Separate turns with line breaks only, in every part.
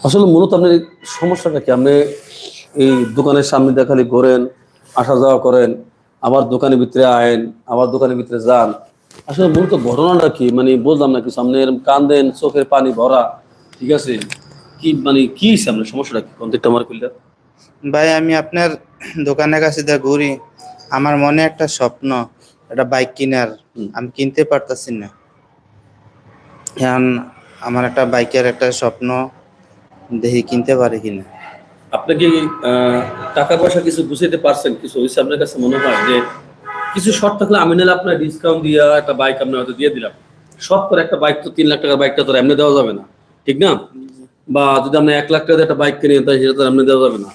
আসলে মূলত আপনার সমস্যাটা কি? আপনি এই দোকানের সামনে দিয়ে খালি ঘোরেন আসা যাওয়া করেন আবার দোকানের ভিতরে আয়েন আবার দোকানের ভিতরে যান। আসলে মূলত ঘটনাটা কি? মানে বুঝলাম না কিছু আপনি এরকম কান্দেন চোখের পানি ভরা ঠিক আছে? কি মানে কি হয়েছে আপনার সমস্যাটা কি? কন্টেক্ট আমার করলে
ভাই আমি আপনার দোকানের কাছে দিয়ে ঘুরি। আমার মনে একটা স্বপ্ন একটা বাইক কেনার। আমি কিনতে পারতাছি না। এখন আমার একটা বাইকের একটা স্বপ্ন দেখি কিনতে পারি কিনা।
আপনি কি টাকা পয়সা কিছু বুঝাইতে পারছেন? কিছু হয়েছে আপনার কাছে মনে হয় যে কিছু শর্ত থাকলে আমি নিলে আপনার ডিসকাউন্ট দিয়ে একটা বাইক আপনি হয়তো দিয়ে দিলাম। শর্ট করে একটা বাইক তো তিন লাখ টাকার বাইকটা তো এমনি দেওয়া যাবে না। ঠিক না? বা যদি আপনি এক লাখ টাকা একটা বাইক কিনে তাই সেটা তো এমনি দেওয়া যাবে না।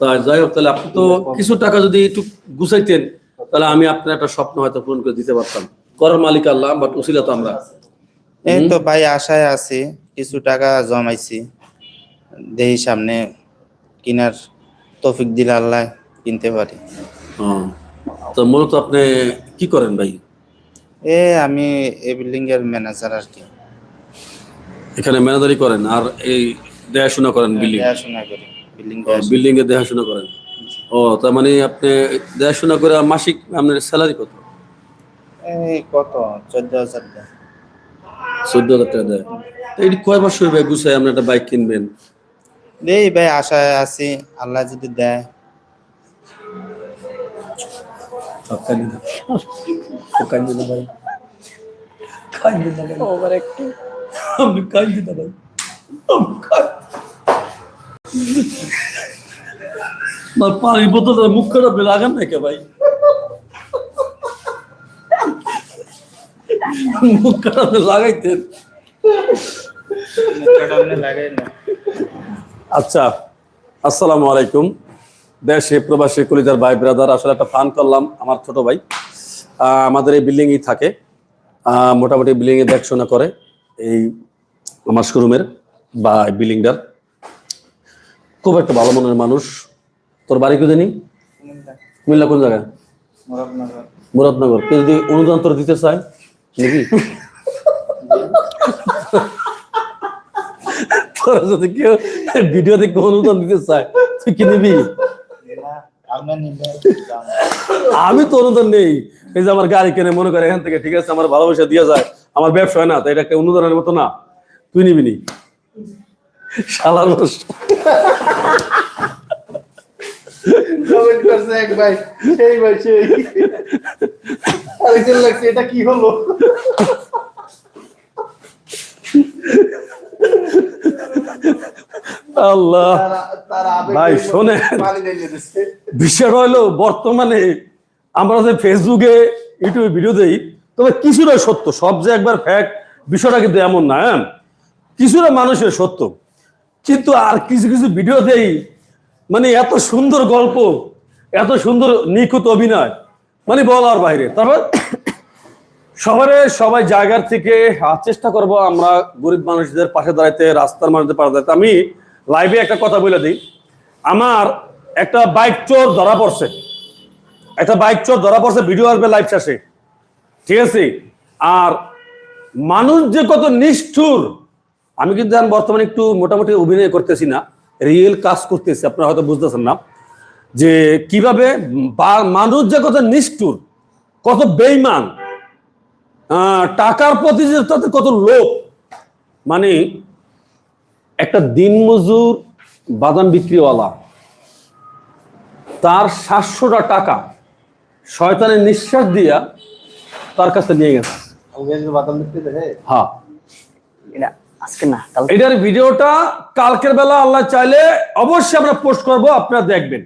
তা যাই হোক তাহলে আপনি তো কিছু টাকা যদি একটু গুছাইতেন তাহলে আমি আপনার একটা স্বপ্ন হয়তো পূরণ করে দিতে পারতাম। করার মালিক আল্লাহ বাট উসিলা তো আমরা।
এই তো ভাই আশায় আছি কিছু টাকা জমাইছি। দেখি সামনে কিনার তৌফিক দিলে আল্লাহ কিনতে পারি।
হ্যাঁ। তো মূলত আপনি কি করেন ভাই?
এ আমি এই বিল্ডিং এর ম্যানেজার আর কি।
এখানে ম্যানেজারি করেন আর এই দেখাশোনা করেন বিল্ডিং?
দেখাশোনা করি বিল্ডিং
বিল্ডিং এর দেখাশোনা করেন? ও তার মানে আপনি দেখাশোনা করে মাসিক আপনার স্যালারি কত?
এই কত? চোদ্দ হাজার।
চোদ্দ হাজার টাকা দেয়। কয় বছর গুছাই আপনি একটা বাইক কিনবেন?
দেই ভাই আশায় আছি আল্লাহ যদি দেয়।
কান্দি না ভাই। কান্দি না ভাই।
ওভার একটু
আমি কান্দি ভাই। মুখ খারাপ লাগান না কে ভাই মুখ খারাপ লাগাইতেন আচ্ছা আসসালামু আলাইকুম। দেশে প্রবাসী কলিজার ভাই ব্রাদার আসলে একটা ফান করলাম আমার ছোট ভাই। আমাদের এই বিল্ডিংই থাকে। মোটামুটি বিল্ডিংয়ে দেখাশোনা করে এই আমার শোরুমের বা বিল্ডিংটার খুব একটা ভালো মনের মানুষ। তোর বাড়ি কোথায় নেই কুমিল্লা। কোন জায়গায়? মুরাদনগর। কেউ যদি অনুদান তোর দিতে চায় নাকি? তোরা যদি কেউ ভিডিও দেখে অনুদান দিতে চায়, তুই কি নিবি? আমি তো অনুদান নেই। এই যে আমার গাড়ি কেনে মনে করে এখান থেকে, ঠিক আছে, আমার ভালোবাসা দিয়ে যায়। আমার ব্যবসা হয় না, তাই এটা একটা অনুদানের মতো না। তুই নিবি নি। শালার মানুষ।
কমেন্ট করছে এক ভাই, সেই ভাই, সেই। আরেকজন লাগছে, এটা কি হলো?
আল্লাহ। ভাই।
পানি ঢেলে
হলো বর্তমানে আমরা যে ফেসবুকে ইউটিউবে ভিডিও দেই তবে কিছুটা সত্য সব যে একবার ফ্যাক্ট বিষয়টা কিন্তু এমন না হ্যাঁ? কিছুটা মানুষের সত্য। কিন্তু আর কিছু কিছু ভিডিও দেই মানে এত সুন্দর গল্প এত সুন্দর নিখুঁত অভিনয় মানে বলার বাইরে। তারপর শহরে সবাই জায়গার থেকে চেষ্টা করব আমরা গরিব মানুষদের পাশে দাঁড়াইতে, রাস্তার মানুষদের পাশে দাঁড়াইতে। আমি লাইভে একটা কথা বলে দিই। আমার একটা বাইক চোর ধরা পড়ছে। একটা বাইক চোর ধরা পড়ছে ভিডিও আসবে লাইভ শেষে। ঠিক আছে? আর মানুষ যে কত নিষ্ঠুর, আমি কিন্তু বর্তমানে একটু মোটামুটি অভিনয় করতেছি না রিয়েল কাজ করতেছি, আপনারা হয়তো বুঝতেছেন না। যে কীভাবে মানুষ যে কত নিষ্ঠুর, কত বেইমান টাকার প্রতি যে তাদের কত লোভ। মানে একটা দিনমজুর বাদাম বিক্রিওয়ালা তার সাতশোটা টাকা শয়তানের নিঃশ্বাস দিয়া তার কাছে নিয়ে গেছে। হ্যাঁ।
আজকে না
এটার ভিডিওটা কালকের বেলা আল্লাহ চাইলে অবশ্যই আমরা পোস্ট করব আপনারা দেখবেন।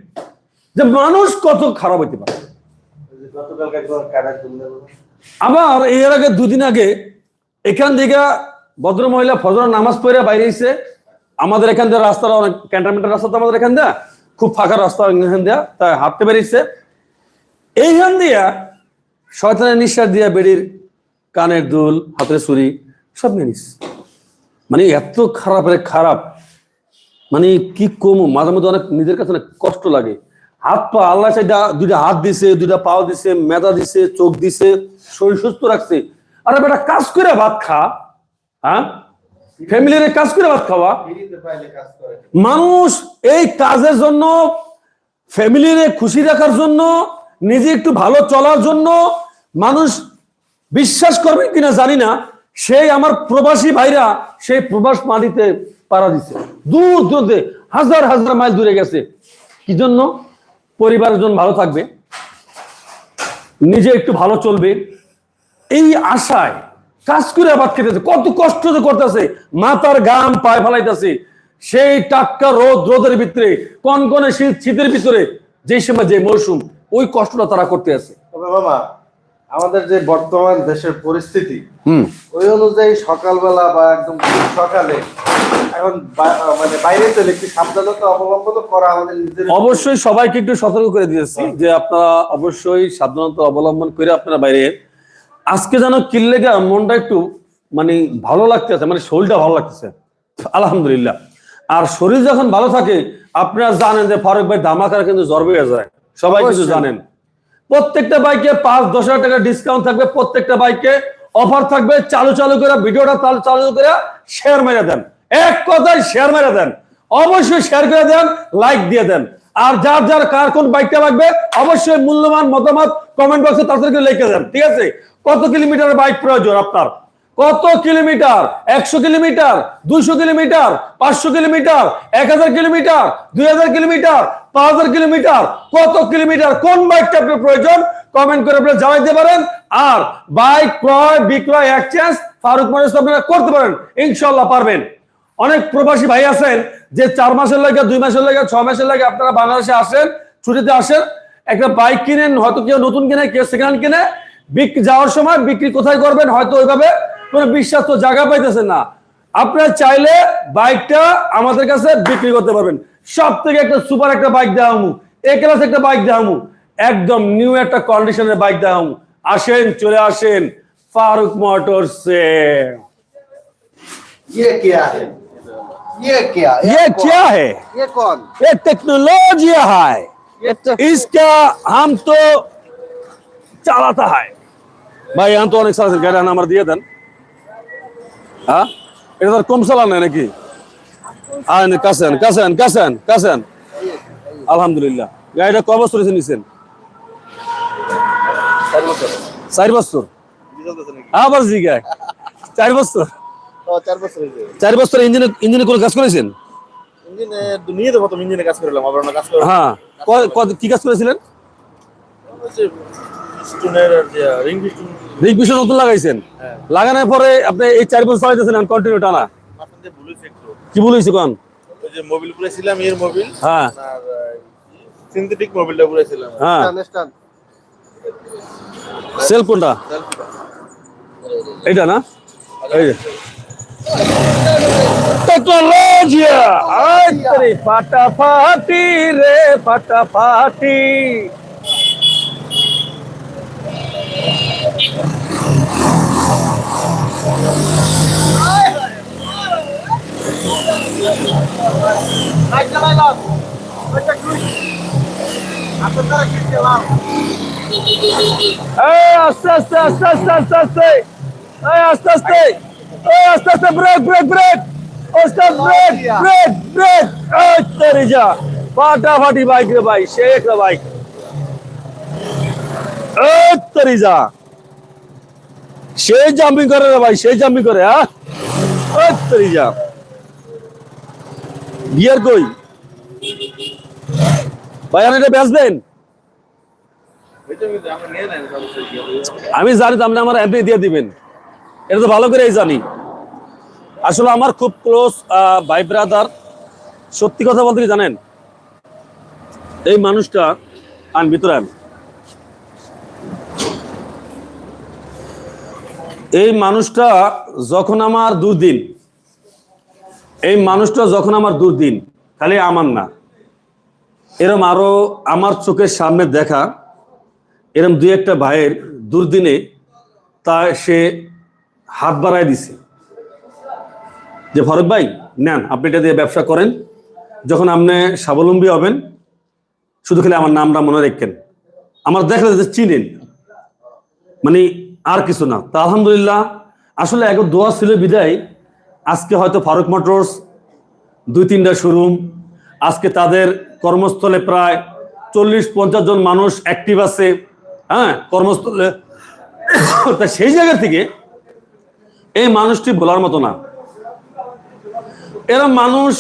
যে মানুষ কত খারাপ হতে পারে। আবার এর আগে দুদিন আগে এখান থেকে ভদ্র মহিলা ফজর নামাজ পড়ে বাইরে এসে আমাদের এখান দিয়ে রাস্তাটা অনেক ক্যান্টনমেন্টের রাস্তা তো আমাদের এখান দিয়ে খুব ফাঁকা রাস্তা এখান দিয়া তাই হাঁটতে বেরিয়েছে। এইখান দিয়া শয়তানের নিঃশ্বাস দিয়া বেড়ির কানের দুল, হাতের ছুরি সব নিয়ে মানে এত খারাপের খারাপ। মানে কি কম, মাঝে মধ্যে অনেক নিজের কাছে অনেক কষ্ট লাগে। হাত পা আল্লাহ চাইটা দুইটা হাত দিছে, দুইটা পাও দিছে, মেদা দিছে, চোখ দিছে, শরীর সুস্থ রাখছে। আরে বেটা, কাজ করে ভাত খা হ্যাঁ? ফ্যামিলির কাজ করে ভাত খাওয়া। মানুষ এই কাজের জন্য ফ্যামিলির খুশি রাখার জন্য, নিজে একটু ভালো চলার জন্য মানুষ বিশ্বাস করবে কিনা জানি না। সেই আমার প্রবাসী ভাইরা সেই প্রবাস মাটিতে পাড়া দিছে। দূর দূরতে হাজার হাজার মাইল দূরে গেছে। কি জন্য? পরিবারের জন্য ভালো থাকবে নিজে একটু ভালো চলবে এই আশায় কাজ করে আবাদ খেতেছে কত কষ্ট যে করতেছে মাথার গাম পায়ে ফেলাইতেছে সেই টাটকা রোদ রোদের ভিতরে কনকনে শীত শীতের ভিতরে যে সময় যে মৌসুম ওই কষ্টটা তারা করতে আছে।
তবে মামা আমাদের যে বর্তমান দেশের পরিস্থিতি
হুম।
ওই অনুযায়ী সকালবেলা বা একদম সকালে এখন মানে বাইরে চলে একটু সাবধানতা অবলম্বন করা আমাদের নিজের
অবশ্যই সবাইকে একটু সতর্ক করে দিয়েছি যে আপনারা অবশ্যই সাবধানতা অবলম্বন করে আপনারা বাইরে আজকে যেন কিল্লেগা মনটা একটু মানে ভালো লাগতেছে মানে শরীরটা ভালো লাগতেছে। আলহামদুলিল্লাহ। আর শরীর যখন ভালো থাকে আপনারা জানেন যে ফারুক ভাই ধামাকার কিন্তু জ্বর বেড়ে যায়। সবাই কিন্তু জানেন। প্রত্যেকটা বাইকে পাঁচ দশ হাজার টাকা ডিসকাউন্ট থাকবে প্রত্যেকটা বাইকে অফার থাকবে। চালু চালু করে ভিডিওটা চালু চালু করে শেয়ার মেরে দেন। এক কথায় শেয়ার মেরে দেন। অবশ্যই শেয়ার করে দেন লাইক দিয়ে দেন। আর যার যার কার কোন বাইকটা লাগবে, অবশ্যই মূল্যবান মতামত কমেন্ট বক্সে তাদেরকে লিখে দেন, ঠিক আছে? কত কিলোমিটার বাইক প্রয়োজন আপনার? কত কিলোমিটার একশো কিলোমিটার দুইশো কিলোমিটার পাঁচশো কিলোমিটার এক হাজার কিলোমিটার দুই হাজার কিলোমিটার পাঁচ হাজার কিলোমিটার কত কিলোমিটার কোন বাইকটা আপনার প্রয়োজন? কমেন্ট করে আপনারা জানাইতে পারেন। আর বাইক ক্রয়, বিক্রয় এক্সচেঞ্জ ফারুক মানুষ আপনারা করতে পারেন। ইনশাল্লাহ পারবেন। অনেক প্রবাসী ভাই আছেন যে চার মাসের লাগে দুই মাসের লাগে ছয় মাসের লাগে আপনারা বাংলাদেশে আসেন ছুটিতে আসেন একটা বাইক কিনেন হয়তো কেউ নতুন কিনে কেউ সেকেন্ড হ্যান্ড কিনে বিক্রি যাওয়ার সময় বিক্রি কোথায় করবেন হয়তো ওইভাবে কোনো বিশ্বাস তো জায়গা পাইতেছেন না আপনারা চাইলে বাইকটা আমাদের কাছে বিক্রি করতে পারবেন সব থেকে একটা সুপার একটা বাইক দেওয়া হমু এ ক্লাস একটা বাইক দেওয়া হমু একদম নিউ একটা কন্ডিশনের বাইক দেওয়া হমু আসেন চলে আসেন ফারুক মোটরসে
ये क्या है ये क्या
ये क्या है
ये कौन
ये टेक्नोलॉजी है
ये तो
इसका हम तो চালাতা হয় ভাই এখন তো অনেক চালাচ্ছেন গাড়ি আমার দিয়ে দেন হ্যাঁ এটা তো আর কম চালানো নাকি আন কাছেন কাছেন কাছেন কাছেন আলহামদুলিল্লাহ গাড়িটা ক বছর হয়েছে নিছেন চার বছর আবার জিগায় চার বছর
চার বছর হয়েছে
চার বছর ইঞ্জিনে ইঞ্জিনে কোনো কাজ করেছেন?
ইঞ্জিনে নিয়ে দেবো তো ইঞ্জিনে কাজ করলাম আবার কাজ করলাম
হ্যাঁ ক- কাজ করেছিলেন? Ring piston. নতুন লাগাইছেন? লাগানোর পরে আপনি এই চার বছর চালাইতেছেন কন্টিনিউ টানা? কি বলেছি কোন?
ওই যে মোবিল পুরেছিলাম এর মোবিল
হ্যাঁ।
সিনথেটিক মোবিলটা পুরেছিলাম
হ্যাঁ। সেল কোনটা? এইটা না? এই যে টেকনোলজিয়া আরে ফাটাফাটি রে ফাটাফাটি এই আস্তে আস্তে আস্তে আস্তে আস্তে আস্তে এই আস্তে আস্তে এই আস্তে আস্তে ব্রেক ব্রেক ব্রেক ওস্তাদ ব্রেক ব্রেক ব্রেক তেরি যা। ফাটাফাটি বাইক রে ভাই শেখ রে বাইক তেরি যা। সেই জাম্পিং করে রে ভাই সেই জাম্পিং করে হ্যাঁ? তেরি যা। গিয়ার কই? ভাই আপনি এটা বেচবেন? আমি জানি তো আপনি আমার এমপি দিয়ে দিবেন। এটা তো ভালো করেই জানি। আসলে আমার খুব ক্লোজ ভাই ব্রাদার সত্যি কথা বলতে কি জানেন? এই মানুষটা আন ভিতরে আন। এই মানুষটা যখন আমার দুর্দিন, এই মানুষটা যখন আমার দুর্দিন, খালি আমার না। এরম আরও আমার চোখের সামনে দেখা, এরম দুই একটা ভাইয়ের দুর্দিনে তা সে হাত বাড়ায় দিছে। যে ফরক ভাই, নেন, আপনি এটা দিয়ে ব্যবসা করেন। যখন আপনি স্বাবলম্বী হবেন, শুধু খেলে আমার নামটা মনে রাখেন। আমার দেখলে চিনেন। মানে আর কিছু না। তা আলহামদুলিল্লাহ, আসলে এক দোয়া ছিল বিদায়। আজকে হয়তো ফারুক মোটরস দুই তিনটা শোরুম। আজকে তাদের কর্মস্থলে প্রায় চল্লিশ পঞ্চাশ জন মানুষ অ্যাক্টিভ আছে। হ্যাঁ কর্মস্থলে। তা সেই জায়গা থেকে এই মানুষটি বলার মতো না। এরম মানুষ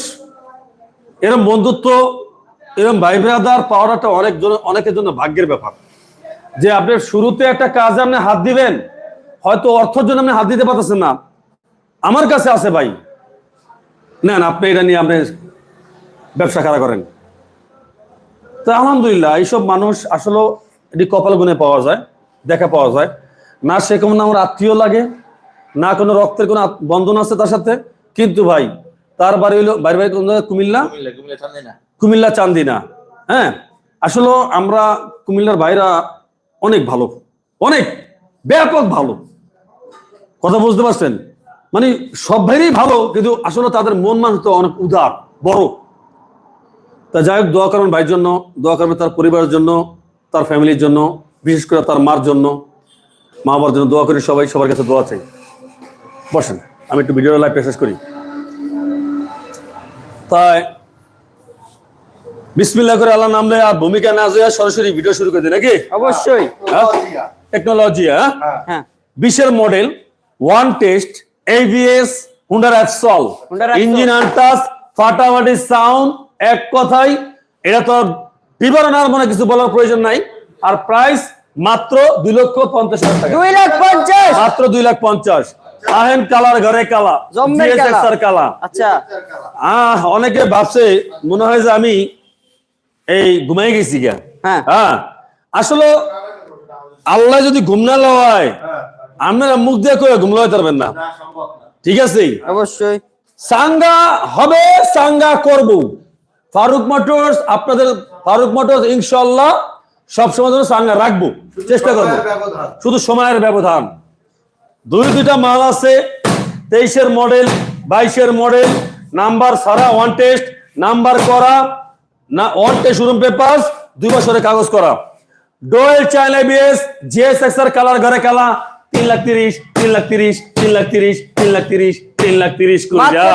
এরম বন্ধুত্ব এরম ভাই ব্রাদার পাওয়াটা অনেক অনেকের জন্য ভাগ্যের ব্যাপার। যে আপনি শুরুতে একটা কাজে আপনি হাত দিবেন, হয়তো অর্থের জন্য আপনি হাত দিতে পারতেছেন না। আমার কাছে আছে ভাই। নেন, আপনি এটা নিয়ে আপনি ব্যবসা খাড়া করেন। তো আলহামদুলিল্লাহ, এইসব মানুষ আসলে এটি কপাল গুনে পাওয়া যায়, দেখা পাওয়া যায়। না, সে কোনো আমার আত্মীয় লাগে না কোনো রক্তের কোনো বন্ধন আছে তার সাথে? কিন্তু ভাই তার বাড়ি হইল বাড়ি বাড়ি কুমিল্লা?
কুমিল্লা
চান্দিনা। হ্যাঁ? আসলে আমরা কুমিল্লার ভাইরা অনেক ভালো। অনেক ব্যাপক ভালো। কথা বুঝতে পারছেন? মানে সব ভাইরই ভালো কিন্তু আসলে তাদের মন মানুষ তো অনেক উদার বড়। তা যাই হোক দোয়া করবেন ভাইয়ের জন্য দোয়া করবেন তার পরিবারের জন্য তার ফ্যামিলির জন্য বিশেষ করে তার মার জন্য। মা বাবার জন্য দোয়া করি সবাই সবার কাছে দোয়া চাই। বসেন আমি একটু ভিডিও লাইভ শেষ করি। তাই বিসমিল্লাহ করে আল্লাহ নাম আর ভূমিকা না যায় সরাসরি ভিডিও শুরু করে দিই নাকি?
অবশ্যই।
টেকনোলজি হ্যাঁ? বিশের মডেল ওয়ান টেস্ট এবিএস হুন্ডার অ্যাপসল ইঞ্জিন আনটাস ফাটাফাটি সাউন্ড এক কথাই এটা তো বিবরণ আর মনে কিছু বলার প্রয়োজন নাই। আর প্রাইস মাত্র দুই লক্ষ পঞ্চাশ হাজার টাকা।
দুই লাখ পঞ্চাশ।
মাত্র দুই লাখ পঞ্চাশ। আহেন কালার ঘরে কালা
কালা। আচ্ছা।
আহ অনেকে ভাবছে মনে হয় যে আমি এই ঘুমাই গেছি গা
হ্যাঁ।
হ্যাঁ। আসলে আল্লাহ যদি ঘুম না লওয়ায় আপনারা মুখ দিয়ে করে ঘুম লওয়াতে পারবেন না। ঠিক আছে?
অবশ্যই।
সাঙ্গা হবে সাঙ্গা করব। ফারুক মোটরস আপনাদের ফারুক মোটরস ইনশাল্লাহ সবসময় জন্য সাঙ্গা রাখব। চেষ্টা করব। শুধু সময়ের ব্যবধান। দুই দুইটা মাল আছে তেইশের মডেল বাইশের মডেল নাম্বার সারা ওয়ান টেস্ট নাম্বার করা না ওয়ান টেস্ট শোরুম পেপার দুই বছরের কাগজ করা। ডোয়েল চাইনা বিএস জিএসএক্স এর কালার ঘরে কালা তিন লাখ তিরিশ তিন লাখ তিরিশ তিন লাখ তিরিশ তিন লাখ তিরিশ তিন লাখ তিরিশ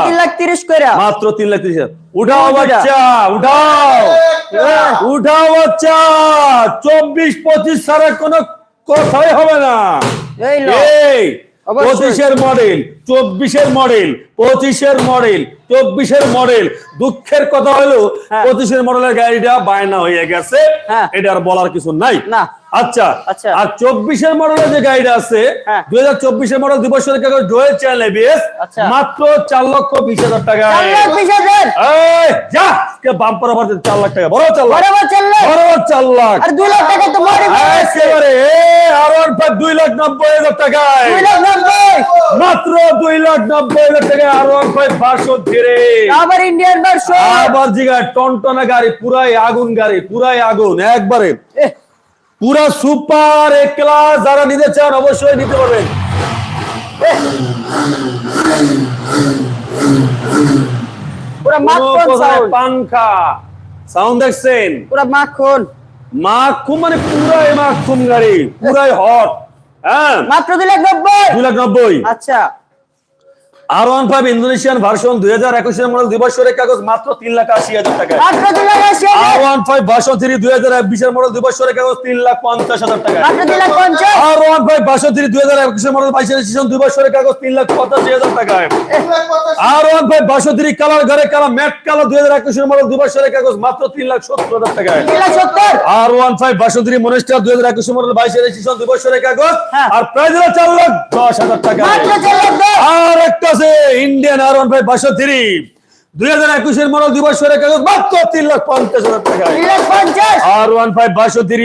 তিন লাখ তিরিশ করে
মাত্র তিন লাখ তিরিশ। উঠাও। বাচ্চা উঠাও। উঠাও বাচ্চা চব্বিশ পঁচিশ সালের কোনো কথাই হবে না।
এই।
পঁচিশের মডেল চব্বিশের মডেল পঁচিশের মডেল চব্বিশের মডেল দুঃখের কথা হলো
হ্যাঁ।
পঁচিশের মডেলের গাড়িটা বায়না হয়ে গেছে
হ্যাঁ।
এটা আর বলার কিছু নাই
না।
আচ্ছা
আচ্ছা।
আর চব্বিশের মডেলের যে গাড়িটা আছে
হ্যাঁ।
দুই হাজার চব্বিশের মডেল দুই বছরের কাগজ ডোয়েল চ্যানেল এবিএস। মাত্র চার লক্ষ বিশ হাজার টাকা। যা বাম্পার আবার চার লাখ টাকা। বড় চার লাখ।
বরাবর
চার লাখ?
দুই লাখ টাকা তো
একেবারে আর দুই লাখ নব্বই হাজার টাকায়। মাত্র দুই লাখ নব্বই হাজার টাকায় আর
আবার ইন্ডিয়ান ভার্সন
আবার জিগা টনটনা গাড়ি পুরাই আগুন গাড়ি পুরাই আগুন একবারে। পুরা সুপার এ ক্লাস যারা নিতে চান অবশ্যই নিতে পারবেন।
পুরা মাখন সাউন্ড।
পাংখা সাউন্ড দেখছেন?
পুরা মাখন।
মাখুম মানে পুরাই মাখুম গাড়ি পুরাই হট হ্যাঁ?
মাত্র দুই লাখ নব্বই।
দুই লাখ নব্বই।
আচ্ছা।
আর ওয়ান ফাইভ ইন্দোনেশিয়ান ভার্সন দুই হাজার একুশের মডেল দুই বছরের কাগজ মাত্র তিন লাখ আশি হাজার টাকা। আর ওয়ান ফাইভ ভার্সন থ্রি দুই হাজার বিশের মডেল দুই বছরের কাগজ তিন লাখ পঞ্চাশ হাজার টাকা। R one five version three দুই হাজার একুশের মডেল বাইশের সিজন দুই বছরের কাগজ তিন লাখ পঁচাশি হাজার টাকায়। R one five version three colour ঘরে কালার ম্যাট কালার দুই হাজার একুশের মডেল দুই বছরের কাগজ মাত্র তিন লাখ সত্তর হাজার
সত্তর।
আর ওয়ান ফাইভ বাসন্তী মনেস্টার দুই হাজার একুশ মডেল বাইশের সিজন দুই বছরের কাগজ।
হ্যাঁ।
আর প্রাইস হলো চার লাখ দশ হাজার টাকা। আর একটা আছে ইন্ডিয়ান আর ওয়ান ফাইভ বাসন্তী দুই হাজার একুশের মডেল দুই বছরের কাগজ মাত্র তিন লাখ পঞ্চাশ হাজার টাকা R one five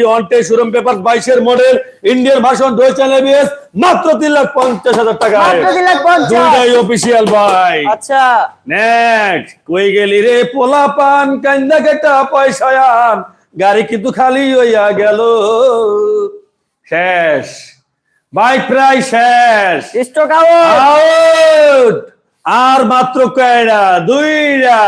one showroom paper বাইশের মডেল ইন্ডিয়ান ভার্সন দুই চ্যানেল এবিএস মাত্র তিন লাখ পঞ্চাশ হাজার টাকা অফিসিয়াল ভাই।
আচ্ছা।
নেক্সট কই গেলি রে পোলা পান কান্দা কেটা পয়সা আন গাড়ি কিন্তু খালি হইয়া গেল। শেষ। বাইক প্রায় শেষ।
স্টক আউট
আর মাত্র কয়টা? দুইটা?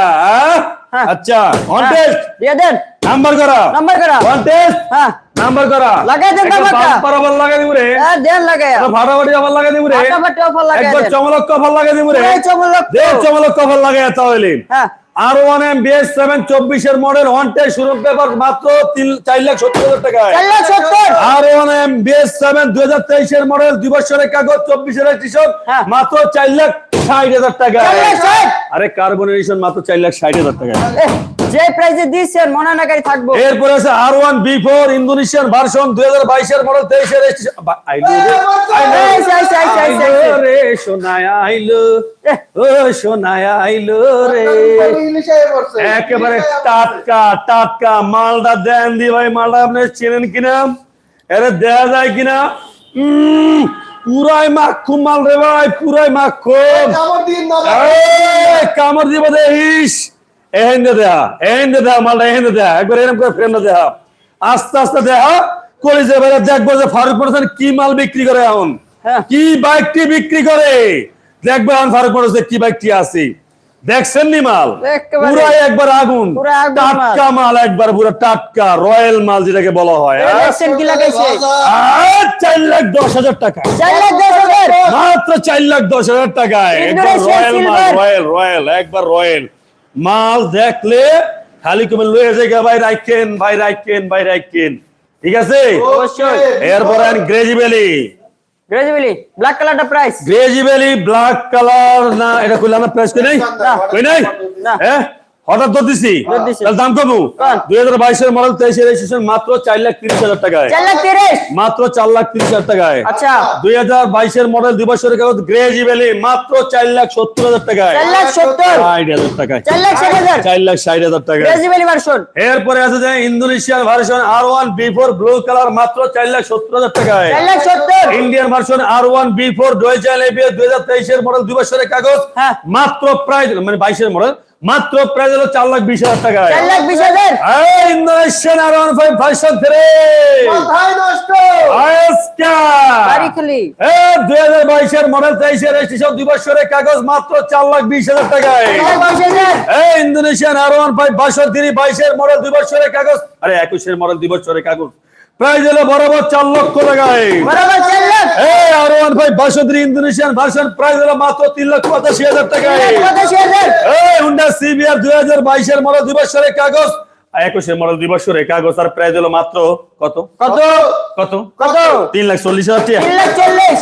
হ্যাঁ।
আচ্ছা কন্টেস্ট
দিয়ে দেন।
নাম্বার করা।
নাম্বার করা।
কন্টেস্ট
হ্যাঁ।
নাম্বার করা।
লাগাই দেন নাম্বারটা।
বাম্পার আবার লাগাই দিব রে।
হ্যাঁ দেন লাগায়া
একটা ফাটাফাটি আবার লাগাই দিব রে।
ফাটাফাটি offer লাগাই
একবার চমলক লাগাই দিব রে।
পুরাই চমলক
দে চমলক লাগাই তাহলে।
হ্যাঁ।
R one M BS seven চব্বিশের মডেল ওয়ান টাই শোরুম পেপার মাত্র তিন চার লাখ সত্তর হাজার টাকায়।
চার লাখ সত্তর।
R one M BS seven দুই হাজার তেইশের মডেল দুই বছরের কাগজ চব্বিশের রেজিস্ট্রেশন
হ্যাঁ।
মাত্র চার লাখ ষাট হাজার টাকা
চার লাখ ষাট।
আরে কার্বন এডিশন মাত্র চার লাখ ষাট হাজার টাকা
যে প্রাইসে দিচ্ছেন মনে না গাড়ি থাকব
এরপরে আছে R one B four Indonesian version দুই হাজার বাইশের মডেল তেইশের রে, আইলো রে,
আইসে, আইসে, আইসে, আইসে,
আইলো
আইসে।
রে সোনায় আইলো ও সোনায় আইলো রে
ইংলিশ আয়ে পড়ছে
একেবারে। টাটকা টাটকা মালটা দেন দি ভাই মালটা আপনি চেনেন কিনা এরে দেয়া যায় কিনা? উম, পুরাই মাখুম মাল রে ভাই পুরাই মাখুম
কামড়
দিব দেহিস এহেন দে দেহা এহেন দে দেহা মালটা এহেন দে দেহা একবার এরকম করে ফ্রেন্ড দেহা আস্তে আস্তে দেহা করে যে এবারে দেখব যে ফারুক পারসেন কি মাল বিক্রি করে এখন।
হ্যাঁ।
কি বাইকটি বিক্রি করে? দেখবে এখন ফারুক পারসেন কি বাইকটি আছে। দেখছেন নি মাল?
একেবারে।
পুরাই একবার আগুন।
পুরা আগুন মাল।
টাটকা মাল একবার পুরো টাটকা রয়্যাল মাল যেটাকে বলা হয়। চার লাখ দশ হাজার টাকা মাত্র চার লাখ দশ হাজার টাকায়। একবার রয়্যাল মাল রয়্যাল রয়্যাল একবার রয়্যাল। মাল দেখলে খালি কমে লয়ে যায় ভাই রাখেন ভাই রাখেন ভাই রাখেন ঠিক আছে?
অবশ্যই।
এরপর আন গ্রেজি ভ্যালি
গ্রেজুয়ালি ব্ল্যাক কালারটা প্রাইস
গ্রেজিবেলি ব্ল্যাক কালার না এটা কইলাম না প্রাইস কই নাই? কই নাই?
না।
হ্যাঁ? হঠাৎ
দর দিছি।
দাম কমু? দুই হাজার বাইশের মডেল রেজিস্ট্রেশন মাত্র চার লাখ তিরিশ হাজার টাকায়। মাত্র চার লাখ তিরিশ হাজার টাকায়।
আচ্ছা।
দুই হাজার বাইশের মডেল দুই বছরের কাগজ গ্রেজি ভ্যালি মাত্র চার লাখ সত্তর হাজার টাকায়।
চার লাখ
ষাট হাজার টাকায়।
চার লাখ ষাট ভার্সন
এরপরে আছে যে Indonesian version R one B four blue colour মাত্র চার লাখ সত্তর হাজার টাকায়। Indian version R one B four দুই হাজার তেইশের মডেল দুই বছরের কাগজ
হ্যাঁ।
মাত্র প্রাইস মানে বাইশের মডেল মাত্র প্রাইস হলো চার লাখ বিশ হাজার টাকায়।
চার লাখ বিশ হাজার?
Indonesian
R one
five three
দুই হাজার বাইশের মডেল তেইশের রেজিস্ট্রেশন দুই বছরের কাগজ মাত্র চার লাখ বিশ হাজার টাকায়। ইন্দোনেশিয়ান আর ওয়ান ফাইভ বাসন তিনি বাইশের মডেল দুই বছরের কাগজ। আরে একুশের মডেল দুই বছরের কাগজ। প্রাইস হলো বরাবর চার লক্ষ টাকায়
বরাবর চার লাখ
এই আর ওয়ান ফাইভ বাসন ইন্দোনেশিয়ান ভার্সন প্রাইজ হলো মাত্র তিন লক্ষ পঁচাশি হাজার টাকায়। এই হুন্ডা সিবিআর দুই হাজার বাইশের মতো দুই বছরের কাগজ। একুশের মডেল দুই বছরের কাগজ আর প্রাইস হলো মাত্র কত?
কত?
কত?
কত?
তিন লাখ চল্লিশ হাজার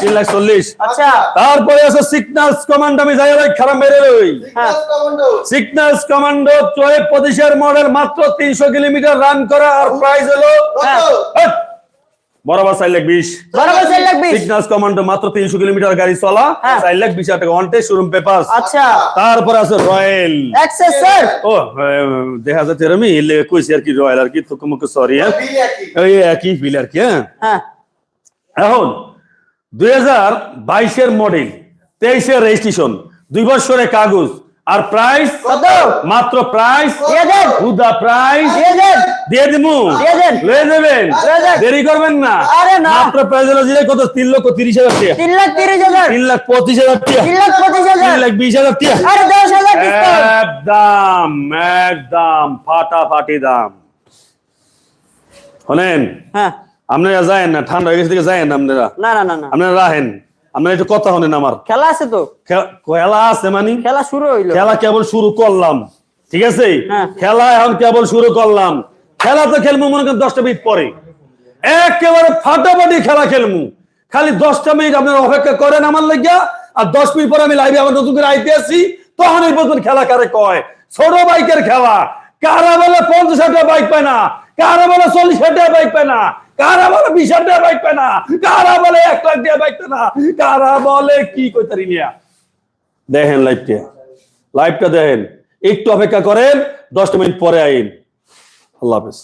তিন লাখ চল্লিশ? আচ্ছা।
তারপরে আছে সিগনালস কমান্ডো আমি যাই রাখ খারাপ মেরে রই। সিগনালস কমান্ডো চয়ে পঁচিশের মডেল মাত্র তিনশো কিলোমিটার রান করা আর প্রাইস হলো! বরাবর চার লাখ বিশ।
বরাবর চার লাখ বিশ।
সিগনালস কমান্ডো মাত্র তিনশো কিলোমিটার গাড়ি চলা
হ্যাঁ।
চার লাখ বিশ হাজার টাকা শোরুম পেপার
আচ্ছা।
তারপরে আছে রয়্যাল ও দেখা যাচ্ছে এলে কইছি আর কি রয়্যাল আর কি তোকে সরি হ্যাঁ। ওই একই ফিল আর কি হ্যাঁ।
হ্যাঁ।
এখন দুই হাজার বাইশের মডেল তেইশের রেজিস্ট্রেশন দুই বছরের কাগজ আর প্রাইস মাত্র প্রাইস হুদা প্রাইস
দিয়ে
দিমু? লয়ে দেবেন দেরি করবেন না। মাত্র প্রাইস হলো যে কত? তিন লক্ষ তিরিশ হাজার টাকা।
তিন লাখ তিরিশ হাজার।
তিন লাখ পঁচিশ হাজার টাকা।
তিন লাখ পঁচিশ
তিন লাখ বিশ হাজার টাকা।
আরে দশ হাজার ডিসকাউন্ট
একদম একদম ফাটাফাটি দাম। শোনেন
হ্যাঁ।
আপনারা যায়েন না ঠান্ডা হয়ে গেছে থেকে যায়েন না আপনারা।
না না না
আপনারা রাহেন আপনারা একটু কথা শোনেন আমার।
খেলা আছে তো?
খেলা আছে মানে?
খেলা শুরু হইল।
খেলা কেবল শুরু করলাম। ঠিক আছে?
হ্যাঁ।
খেলা এখন কেবল শুরু করলাম। খেলা তো খেলব মনে করেন দশটা মিনিট পরে। একেবারে ফাটাফাটি খেলা খেলব খালি দশটা মিনিট আপনারা অপেক্ষা করেন আমার লাগিয়া, আর দশ মিনিট পরে আমি লাইভে আবার নতুন করে আইতে আসি, তখন এই বলবেন খেলা কারে কয়? ছোট বাইকের খেলা। কারা বলে পঞ্চাশ হাজার বাইক পায় না? কারা বলে চল্লিশ হাজার বাইক পায় না? কারা বলে বিশ হাজার বাইক পায় না? কারা বলে এক লাখ টাকা বাইক পায় না? কারা বলে কি কইতারি নিয়া দেখেন লাইভটা লাইভটা দেখেন। একটু অপেক্ষা করেন, দশটা মিনিট পরে আইন। আল্লাহ হাফেজ।